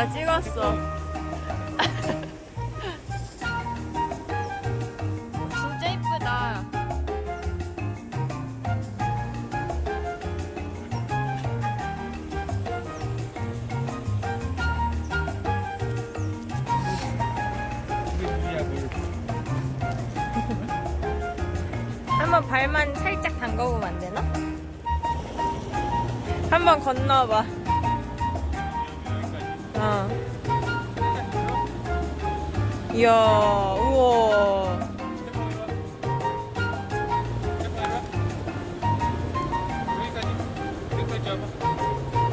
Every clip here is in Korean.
아, 나 찍었어. 진짜 이쁘다. 한번 발만 살짝 담가보면 안 되나? 한번 건너봐. 어. 이야, 우와.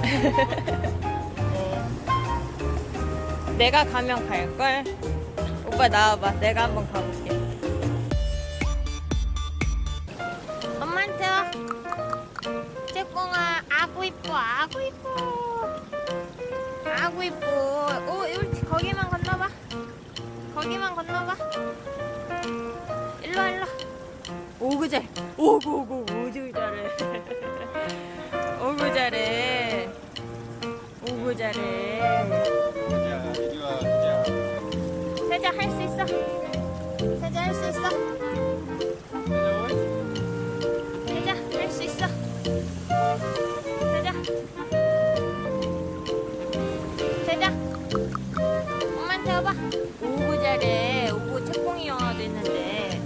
내가 가면 갈걸? 오빠 나와봐. 내가 한번 가볼게. 엄마한테 와. 째꽁아, 아구 이뻐, 아구 이뻐. 아구 이뻐. 오, 옳지. 거기만 건너봐. 거기만 건너봐. 일로 와, 일로 와. 오구 잘. 오구, 오구, 오구 잘해. 오구 잘해. 오구 잘해. 세자 할 수 있어. 세자 할 수 있어. 세자 할 수 있어. 엄마한테 와봐. 오구 책봉이 영화도 있는데.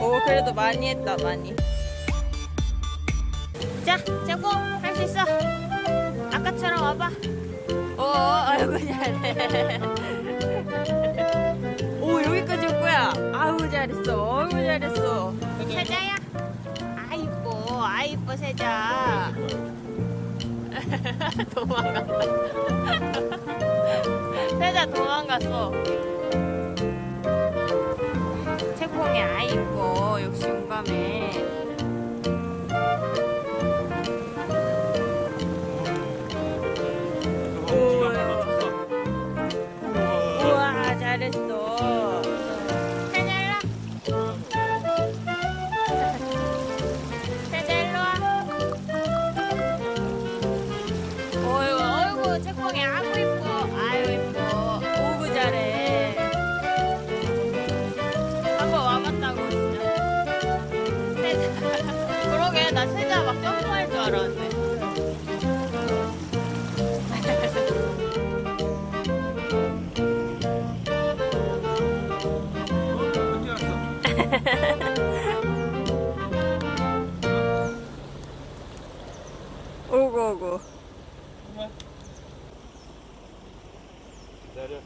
오 그래도 많이 했다 많이. 자, 재봉 할 수 있어. 아까처럼 와봐. 오, 아이고 잘해. 오 여기까지 올 거야. 아우 잘했어. 아이고 잘했어. 세자야. 아 이뻐, 아 이뻐 세자. 도망간다. 세자 도망갔어. 채콩이 아 이뻐. 역시 용감해. 알았는데. 오구 오구. 기다려.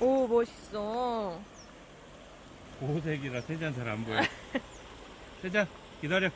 오 멋있어. 보호색이라 세잔 잘 안 보여. 세잔 기다려.